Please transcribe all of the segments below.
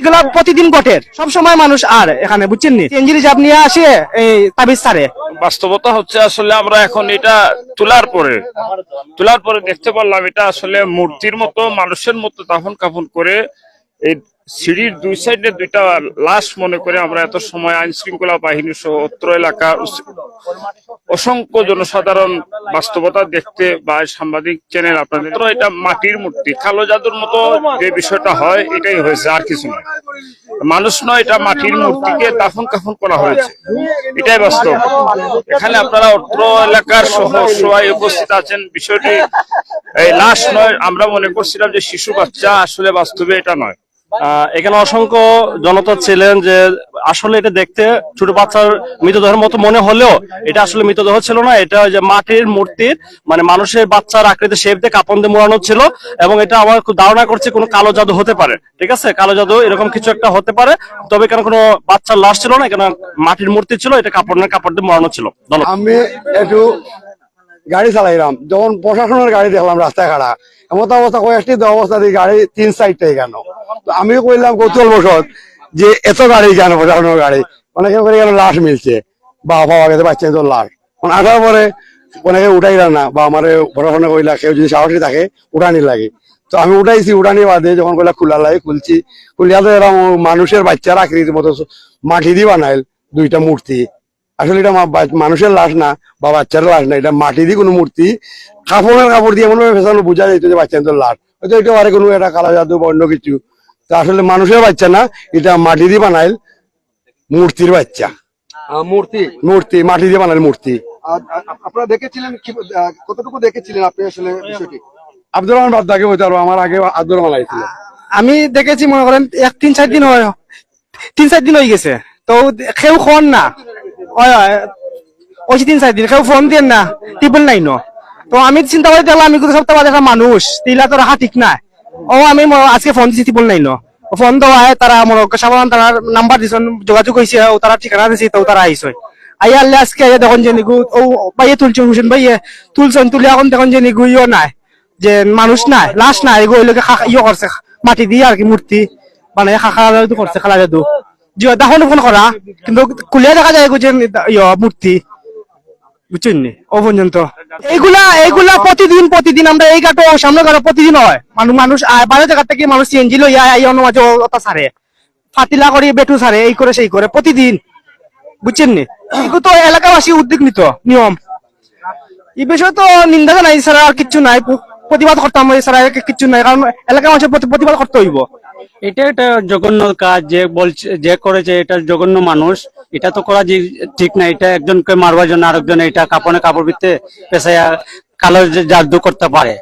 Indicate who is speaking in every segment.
Speaker 1: এগুলা প্রতিদিন ঘটে। সব সময় মানুষ আর এখানে, বুঝছেন নি? রিজার্ভ নিয়ে আসে এই তাবিজ সারে
Speaker 2: বাস্তবতা হচ্ছে আসলে আমরা এখন এটা তোলার পরে। তোলার পরে দেখতে পারলাম এটা আসলে মূর্তির মতো, মানুষের মতো দাফন কাফন করে এই সিঁড়ির দুই সাইডে দুইটা লাশ, মনে করে আমরা এত সময় আইন শৃঙ্খলা বাহিনী সহ অত্র এলাকার অসংখ্য জনসাধারণ বাস্তবতা দেখতে বা সাংবাদিক চ্যানেল আপনাদের। এটা মাটির মূর্তি, কালো জাদুর মতো যে বিষয়টা হয়, এটাই হয়েছে, আর কিছু নয় মানুষ নয়, এটা মাটির মূর্তিকে দাফন কাফন করা হয়েছে। এটাই বাস্তব। এখানে আপনারা অত্র এলাকার সহ সবাই উপস্থিত আছেন। বিষয়টি এই লাশ নয়, আমরা মনে করছিলাম যে শিশু বাচ্চা, আসলে বাস্তবে এটা নয়।
Speaker 3: এখানে অসংখ্য জনতা ছিলেন যে আসলে এটা দেখতে ছোট বাচ্চার মৃতদেহের মতো মনে হলেও এটা আসলে মৃতদেহ ছিল না। এটা যে মাটির মূর্তির মানে মানুষের বাচ্চার আকৃতি শেপ দিয়ে কাপন দিয়ে মোড়ানো ছিল এবং এটা আমার খুব ধারণা করছে কোনো কালো জাদু হতে পারে। ঠিক আছে? কালো জাদু এরকম কিছু একটা হতে পারে। তবে এখানে কোনো বাচ্চার লাশ ছিল না এখানে মাটির মূর্তি ছিল এটা কাপড়ের কাপড় দিয়ে মোড়ানো ছিল।
Speaker 4: আমি একটু গাড়ি চালাইলাম। যখন প্রশাসনের গাড়ি দেখলাম রাস্তায় খাড়া এমন অবস্থা কয়েকটি অবস্থা দিয়ে গাড়ি তিন সাইডটাই কেন? তো আমিও কইলাম কৌতূহল বসত যে এত গাড়ি কেন প্রশাসনের গাড়ি? অনেকে করে কেন লাশ মিলছে? বা পাওয়া গেছে বাচ্চা তো লাশ। মানে আসার পরে অনেকে উঠাইলা না। বা আমার প্রশাসনে কইলা, কেউ যদি সাহসী থাকে উঠানি লাগে। তো আমি উঠাইছি উঠানি বাদে যখন কইলা খোলা লাগে, খুলছি। খুলিয়া তো এরকম মানুষের বাচ্চার আকৃতির মতো মাটি দিয়ে বানাইল, দুইটা মূর্তি। আসলে এটা মানুষের লাশ না, বা বাচ্চার লাশ না, এটা মাটি দিয়ে কোনো মূর্তি। কাপড়ের কাপড় দিয়ে এমন ভাবে ফেসানো বোঝা যেত যে বাচ্চাদের লাশ। হয়তো এটা আরে কোনো একটা কালা জাদু বা অন্য কিছু। তো আসলে মানুষের বাচ্চা না এটা মাটি দিয়ে বানাইল মূর্তির বাচ্চা।
Speaker 5: মূর্তি?
Speaker 4: মূর্তি মাটি দিয়ে বানাইল মূর্তি।
Speaker 5: আপনারা দেখেছিলেন কতটুকু দেখেছিলেন আপনি আসলে বিষয়টি?
Speaker 4: আব্দুর রহমান বাদাকে বলতে পারব আমার আগে আব্দুর রহমান আইছিল।
Speaker 1: আমি দেখেছি মনে করেন এক তিন চার দিন হয় তিন চার দিন হয়ে গেছে। তো কেউ ফোন না। হয় হয় ওই তিন চার দিন। কেউ ফোন দিয়ে না টিপল নাই ন। তো আমি চিন্তা করে দেখলাম আমি কোনো সপ্তাহ একটা মানুষ তিলা তো রাখা ঠিক নাই ও, আমি আজকে ফোন দিছি টিপল নাই ন। ফোন দেওয়া তারা নাম্বার যোগাযোগ হয়েছে ও তারা ঠিকানা দিছে, তো তারা আই আল্লাহ আজকে আইয়া দেখুন যে নিগু ও, বাইয়ে হুসেন তুলছেন, তুলে এখন দেখুন যে নিগু নাই, যে মানুষ নাই, লাশ নাই এগুলো এগুলোকে খা- ইয়ে করছে মাটি দিয়ে আর কি মূর্তি মানে খাখা করছে খালা জাদু যে দেখুন ফোন করা কিন্তু কুলিয়া দেখা যায় যে ইয়ে মূর্তি বুঝছেন নি ও পর্যন্ত এইগুলা এইগুলা প্রতিদিন প্রতিদিন আমরা এই ঘাটো সামনে ঘাটো প্রতিদিন হয়। মানুষ মানুষ বাইরে জায়গা থেকে মানুষ সিএনজি লই আয় আই অন্য মাঝে ওটা সারে ফাতিলা করে বেটু সারে এই করে সেই করে প্রতিদিন। বুঝছেন নি এগুলো তো এলাকাবাসী উদ্যোগ নিত নিয়ম। এই বিষয়ে তো নিন্দা জানাই ছাড়া আর কিচ্ছু নাই। প্রতিবাদ করতাম ছাড়া আর কিচ্ছু নাই কারণ এলাকা মানুষের প্রতি- প্রতিবাদ করতে হইব।
Speaker 6: এটা একটা জঘন্য কাজ যে বলছে যে করেছে এটা জঘন্য মানুষ। এটা তো করা ঠিক না এটা একজনকে মারবার জন্য আরেকজন এটা কাপড়ে কাপড় ভিত্তে পেশায় কালো জাদু করতে পারে।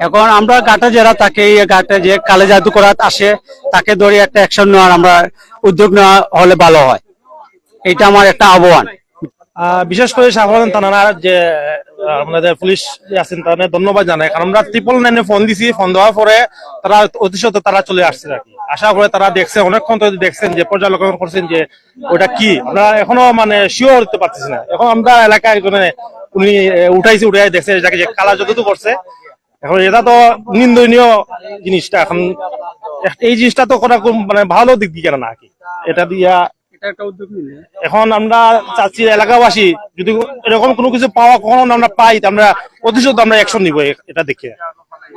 Speaker 6: এখন আমরা গাটা যারা তাকে গাটে যে কালো জাদু করা আসে তাকে ধরে একটা অ্যাকশন নেওয়ার আমরা উদ্যোগ নেওয়া হলে ভালো হয়। এটা আমার একটা আহ্বান।
Speaker 7: আহ, বিশেষ করে সাধারণ থানার যে আমাদের পুলিশ আছেন তাদের ধন্যবাদ জানাই। কারণ আমরা ট্রিপল নাইনে ফোন দিছি ফোন দেওয়ার পরে তারা অতি সত্ত্বর তারা চলে আসছে আর কি। আসার পরে তারা দেখছে, অনেকক্ষণ তো দেখছেন যে পর্যালোচনা করছেন যে ওটা কি। আমরা এখনও মানে শিওর হতে পারতেছি না। এখন আমরা এলাকায় উনি উঠাইছে উঠাই দেখছে যাকে যে কালা যতটুকু করছে। এখন এটা তো নিন্দনীয় জিনিসটা। এখন এই জিনিসটা তো করা খুব মানে ভালো দিক দিয়ে না আর কি। এটা দিয়া এখন আমরা চাচ্ছি এলাকাবাসী, যদি এরকম কোনো কিছু পাওয়া কখনো আমরা পাই আমরা অতিশত আমরা অ্যাকশন নিব, এটা দেখে।